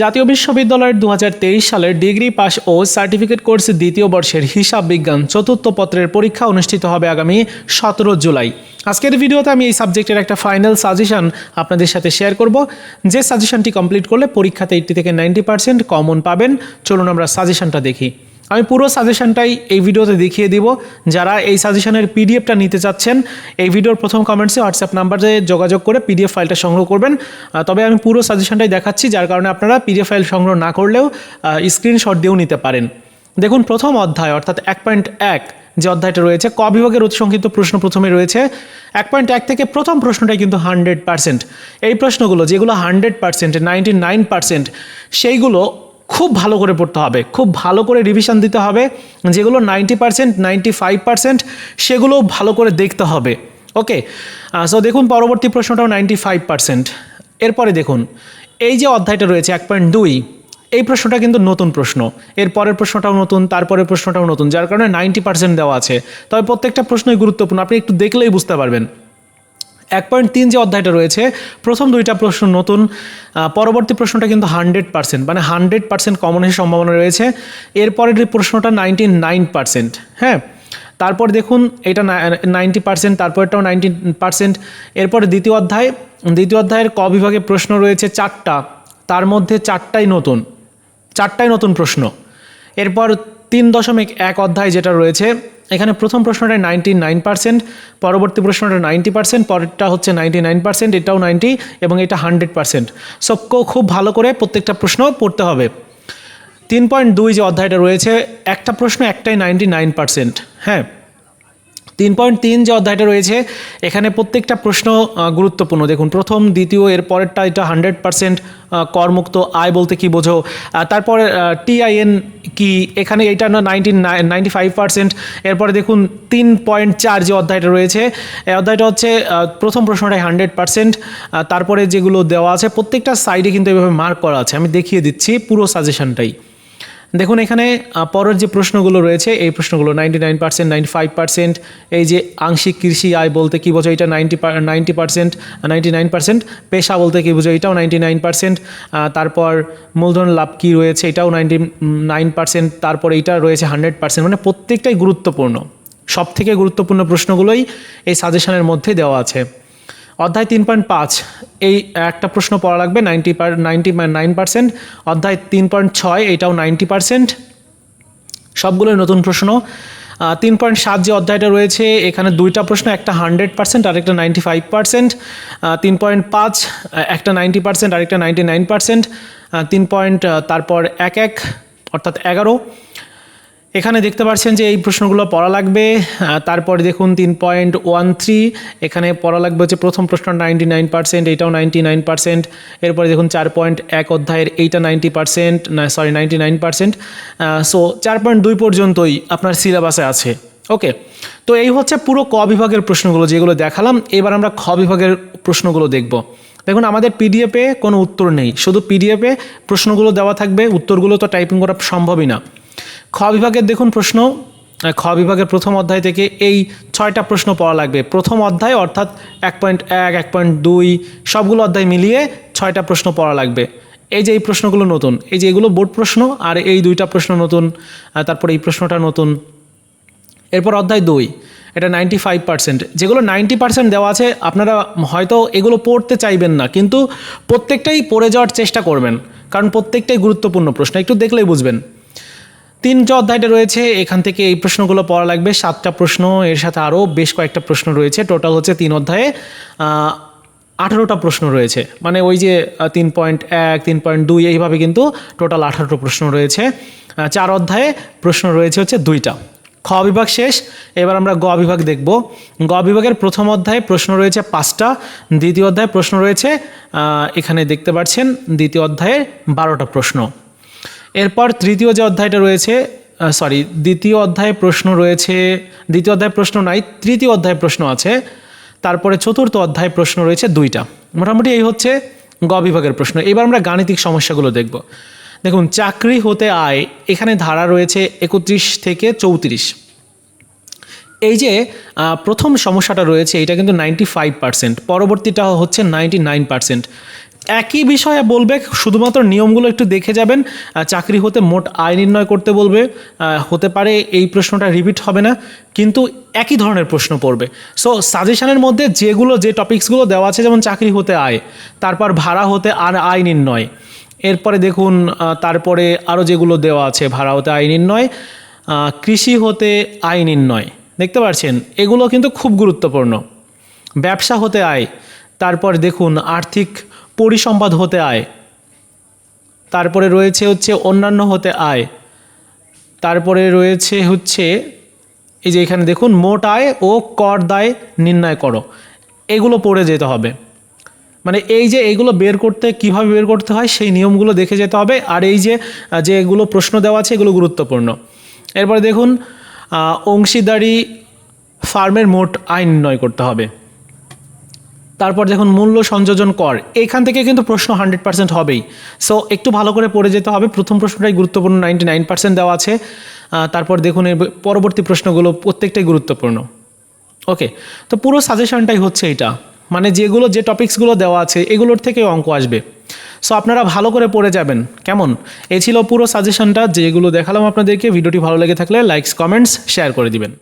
জাতীয় বিশ্ববিদ্যালয়ের দু হাজার তেইশ সালের ডিগ্রি পাস ও সার্টিফিকেট কোর্স দ্বিতীয় বর্ষের হিসাব বিজ্ঞান চতুর্থ পত্রের পরীক্ষা অনুষ্ঠিত হবে আগামী সতেরো জুলাই। আজকের ভিডিওতে আমি এই সাবজেক্টের একটা ফাইনাল সাজেশন আপনাদের সাথে শেয়ার করব। যে সাজেশনটি কমপ্লিট করলে পরীক্ষাতে এইটটি থেকে নাইনটি পার্সেন্ট কমন পাবেন। চলুন আমরা সাজেশনটা দেখি। আমি পুরো সাজেশনটাই এই ভিডিওতে দেখিয়ে দিব। যারা এই সাজেশনের পিডিএফটা নিতে চাচ্ছেন, এই ভিডিওর প্রথম কমেন্টসে হোয়াটসঅ্যাপ নাম্বারে যোগাযোগ করে পিডিএফ ফাইলটা সংগ্রহ করবেন। তবে আমি পুরো সাজেশনটাই দেখাচ্ছি, যার কারণে আপনারা পিডিএফ ফাইল সংগ্রহ না করলেও স্ক্রিনশট দিয়েও নিতে পারেন। দেখুন, প্রথম অধ্যায়, অর্থাৎ এক পয়েন্ট এক, যে অধ্যায়টা রয়েছে, ক বিভাগের অতি সংক্ষিপ্ত প্রশ্ন প্রথমে রয়েছে। এক পয়েন্ট এক থেকে প্রথম প্রশ্নটাই কিন্তু হান্ড্রেড পার্সেন্ট এই প্রশ্নগুলো, যেগুলো hundred percent ninety nine percent সেইগুলো খুব ভালো করে পড়তে হবে, খুব ভালো করে রিভিশন দিতে হবে, যেগুলো ninety percent ninety five percent সেগুলো ভালো করে দেখতে হবে। ওকে সো দেখুন পরবর্তী প্রশ্নটাও নাইনটি ফাইভ পার্সেন্ট এরপরে দেখুন, এই যে অধ্যায়টা রয়েছে এক পয়েন্ট দুই, এই প্রশ্নটা কিন্তু নতুন প্রশ্ন। এর পরের প্রশ্নটাও নতুন, তারপরের প্রশ্নটাও নতুন, যার কারণে নাইনটি পার্সেন্ট দেওয়া আছে। তবে প্রত্যেকটা প্রশ্নই গুরুত্বপূর্ণ, আপনি একটু দেখলেই বুঝতে পারবেন। এক পয়েন্ট তিন যে অধ্যায়টা রয়েছে, প্রথম দুইটা প্রশ্ন নতুন পরবর্তী প্রশ্নটা কিন্তু হান্ড্রেড পার্সেন্ট মানে হান্ড্রেড পার্সেন্ট কমনের সম্ভাবনা রয়েছে। এরপরের প্রশ্নটা নাইনটি নাইন পার্সেন্ট হ্যাঁ? তারপর দেখুন, এটা নাইনটি পার্সেন্ট, তারপরটাও নাইনটি পার্সেন্ট। এরপরে দ্বিতীয় অধ্যায়, দ্বিতীয় অধ্যায়ের ক বিভাগে প্রশ্ন রয়েছে চারটা, তার মধ্যে চারটাই নতুন চারটাই নতুন প্রশ্ন। এরপর তিন দশমিক এক অধ্যায় যেটা রয়েছে এখানে প্রথম প্রশ্নটা নাইনটি নাইন পার্সেন্ট পরবর্তী প্রশ্নটা নাইনটি পার্সেন্ট পরেরটা হচ্ছে নাইনটি নাইন পার্সেন্ট এটাও নাইনটি এবং এটা হান্ড্রেড পার্সেন্ট সবকেও খুব ভালো করে প্রত্যেকটা প্রশ্ন পড়তে হবে। তিন পয়েন্ট দুই যে অধ্যায়টা রয়েছে, একটা প্রশ্ন একটাই নাইনটি নাইন পার্সেন্ট হ্যাঁ? তিন পয়েন্ট তিন যে অধ্যায়টা রয়েছে, এখানে প্রত্যেকটা প্রশ্ন গুরুত্বপূর্ণ। দেখুন, প্রথম, দ্বিতীয় এর পরেরটা এটা হান্ড্রেড পার্সেন্ট করমুক্ত, আয় বলতে কি বোঝো। তারপরে টিআইএন কি, এখানে এটা না নাইনটি নাইনটি ফাইভ পার্সেন্ট। এরপরে দেখুন, তিন পয়েন্ট চার যে অধ্যায়টা রয়েছে এই অধ্যায়টা হচ্ছে প্রথম প্রশ্নটাই হান্ড্রেড পার্সেন্ট। তারপরে যেগুলো দেওয়া আছে, প্রত্যেকটা সাইডে কিন্তু এভাবে মার্ক করা আছে। আমি দেখিয়ে দিচ্ছি পুরো সাজেশনটাই দেখুন, এখানে পরের যে প্রশ্নগুলো রয়েছে, এই প্রশ্নগুলো ninety nine percent ninety five percent এই যে আংশিক কৃষি আয় বলতে কী বোঝো এটা ninety ninety percent ninety nine percent পেশা বলতে কী বোঝো এটাও নাইনটি নাইন পার্সেন্ট তারপর মূলধন লাভ কী রয়েছে এটাও নাইনটি নাইন পার্সেন্ট তারপর এইটা রয়েছে হান্ড্রেড পার্সেন্ট মানে প্রত্যেকটাই গুরুত্বপূর্ণ। সব থেকে গুরুত্বপূর্ণ প্রশ্নগুলোই এই সাজেশনের মধ্যে দেওয়া আছে। অধ্যায় তিন পয়েন্ট পাঁচ, এই একটা প্রশ্ন পড়া লাগবে ninety per ninety nine percent অধ্যায় তিন পয়েন্ট ছয় এটাও নাইনটি পার্সেন্ট সবগুলোই নতুন প্রশ্ন। তিন পয়েন্ট সাত যে অধ্যায়টা রয়েছে, এখানে দুইটা প্রশ্ন, একটা হান্ড্রেড পার্সেন্ট আরেকটা নাইনটি ফাইভ পার্সেন্ট তিন পয়েন্ট পাঁচ, একটা নাইনটি পার্সেন্ট আরেকটা নাইনটি নাইন পার্সেন্ট তিন পয়েন্ট তারপর এক এক, অর্থাৎ এগারো। এখানে দেখতে পাচ্ছেন যে এই প্রশ্নগুলো পড়া লাগবে। তারপরে দেখুন তিন পয়েন্ট ওয়ান থ্রি, এখানে পড়া লাগবে হচ্ছে প্রথম প্রশ্ন নাইনটি নাইন পার্সেন্ট এইটাও নাইনটি নাইন পার্সেন্ট এরপরে দেখুন চার পয়েন্ট এক অধ্যায়ের এইটা নাইনটি পার্সেন্ট না sorry ninety nine percent so চার পয়েন্ট দুই পর্যন্তই আপনার সিলেবাসে আছে। ওকে তো এই হচ্ছে পুরো ক বিভাগের প্রশ্নগুলো যেগুলো দেখালাম। এবার আমরা খ বিভাগের প্রশ্নগুলো দেখব। দেখুন, আমাদের পিডিএফে কোনো উত্তর নেই। শুধু পিডিএফে প্রশ্নগুলো দেওয়া থাকবে। উত্তরগুলো তো টাইপিং করা সম্ভবই না। খ বিভাগের দেখুন প্রশ্ন। খ বিভাগের প্রথম অধ্যায় থেকে এই ছয়টা প্রশ্ন পড়া লাগবে। প্রথম অধ্যায় অর্থাৎ এক পয়েন্ট এক এক পয়েন্ট দুই, সবগুলো অধ্যায় মিলিয়ে ছয়টা প্রশ্ন পড়া লাগবে। এই যে এই প্রশ্নগুলো নতুন, এই যে এগুলো বোর্ড প্রশ্ন আর এই দুইটা প্রশ্ন নতুন তারপরে এই প্রশ্নটা নতুন। এরপর অধ্যায় দুই, এটা নাইনটি ফাইভ পার্সেন্ট যেগুলো নাইনটি পার্সেন্ট দেওয়া আছে, আপনারা হয়তো এগুলো পড়তে চাইবেন না, কিন্তু প্রত্যেকটাই পড়ে যাওয়ার চেষ্টা করবেন, কারণ প্রত্যেকটাই গুরুত্বপূর্ণ প্রশ্ন, একটু দেখলেই বুঝবেন। তিন যে অধ্যায়টা রয়েছে, এখান থেকে এই প্রশ্নগুলো পড়া লাগবে। সাতটা প্রশ্ন, এর সাথে আরও বেশ কয়েকটা প্রশ্ন রয়েছে। টোটাল হচ্ছে তিন অধ্যায়ে আঠারোটা প্রশ্ন রয়েছে। মানে ওই যে তিন পয়েন্ট এক, তিন পয়েন্ট দুই, এইভাবে কিন্তু টোটাল আঠারোটা প্রশ্ন রয়েছে। চার অধ্যায়ে প্রশ্ন রয়েছে হচ্ছে দুইটা। খ বিভাগ শেষ, এবার আমরা গ বিভাগ দেখব। গ বিভাগের প্রথম অধ্যায়ে প্রশ্ন রয়েছে পাঁচটা, দ্বিতীয় অধ্যায়ে প্রশ্ন রয়েছে এখানে দেখতে পাচ্ছেন দ্বিতীয় অধ্যায়ে বারোটা প্রশ্ন। এরপর তৃতীয় যে অধ্যায়টা রয়েছে সরি দ্বিতীয় অধ্যায়ে প্রশ্ন রয়েছে, দ্বিতীয় অধ্যায়ে প্রশ্ন নাই, তৃতীয় অধ্যায়ে প্রশ্ন আছে, তারপরে চতুর্থ অধ্যায়ে প্রশ্ন রয়েছে দুইটা। মোটামুটি এই হচ্ছে গ বিভাগের প্রশ্ন। এবার আমরা গাণিতিক সমস্যাগুলো দেখব। দেখুন, চাকরি হতে আয়, এখানে ধারা রয়েছে একত্রিশ থেকে চৌত্রিশ। এই যে প্রথম সমস্যাটা রয়েছে, এটা কিন্তু নাইনটি ফাইভ পার্সেন্ট পরবর্তীটা হচ্ছে নাইনটি নাইন পার্সেন্ট একই বিষয়ে বলবে, শুধুমাত্র নিয়মগুলো একটু দেখে যাবেন চাকরি হতে মোট আয় নির্ণয় করতে বলবে হতে পারে এই প্রশ্নটা রিপিট হবে না, কিন্তু একই ধরনের প্রশ্ন পড়বে। সো সাজেশনের মধ্যে যেগুলো, যে টপিকসগুলো দেওয়া আছে, যেমন চাকরি হতে আয়, তারপর ভাড়া হতে আর আয় নির্ণয়, এরপরে দেখুন তারপরে আরও যেগুলো দেওয়া আছে, ভাড়া হতে আয় নির্ণয় কৃষি হতে আয় নির্ণয়, দেখতে পাচ্ছেন এগুলো কিন্তু খুব গুরুত্বপূর্ণ। ব্যবসা হতে আয়, তারপর দেখুন, আর্থিক পরিসম্পাদ হতে আয়। তারপরে রয়েছে হচ্ছে অন্যান্য হতে আয়। তারপরে রয়েছে হচ্ছে, এই যে এখানে দেখুন, মোট আয় ও কর দায় নির্ণয় করো। এগুলো পড়ে যেতে হবে। মানে এই যে এইগুলো বের করতে, কীভাবে বের করতে হয়, সেই নিয়মগুলো দেখে যেতে হবে। আর এই যে যে এগুলো প্রশ্ন দেওয়া আছে, এগুলো গুরুত্বপূর্ণ। এরপরে দেখুন অংশীদারি ফার্মের মোট আয় নির্ণয় করতে হবে। তারপর দেখুন মূল্য সংযোজন কর। এইখান থেকে কিন্তু প্রশ্ন হান্ড্রেড পার্সেন্ট হবেই। সো একটু ভালো করে পড়ে যেতে হবে। প্রথম প্রশ্নটাই গুরুত্বপূর্ণ, নাইনটি নাইন পার্সেন্ট দেওয়া আছে। তারপর দেখুন এর পরবর্তী প্রশ্নগুলো প্রত্যেকটাই গুরুত্বপূর্ণ। ওকে তো পুরো সাজেশনটাই হচ্ছে এটা। মানে যেগুলো, যে টপিকসগুলো দেওয়া আছে, এগুলোর থেকে অঙ্ক আসবে। সো আপনারা ভালো করে পড়ে যাবেন। কেমন? এ ছিল পুরো সাজেশনটা যেগুলো দেখালাম আপনাদেরকে, ভিডিওটি ভালো লেগে থাকলে লাইকস কমেন্টস শেয়ার করে দিবেন।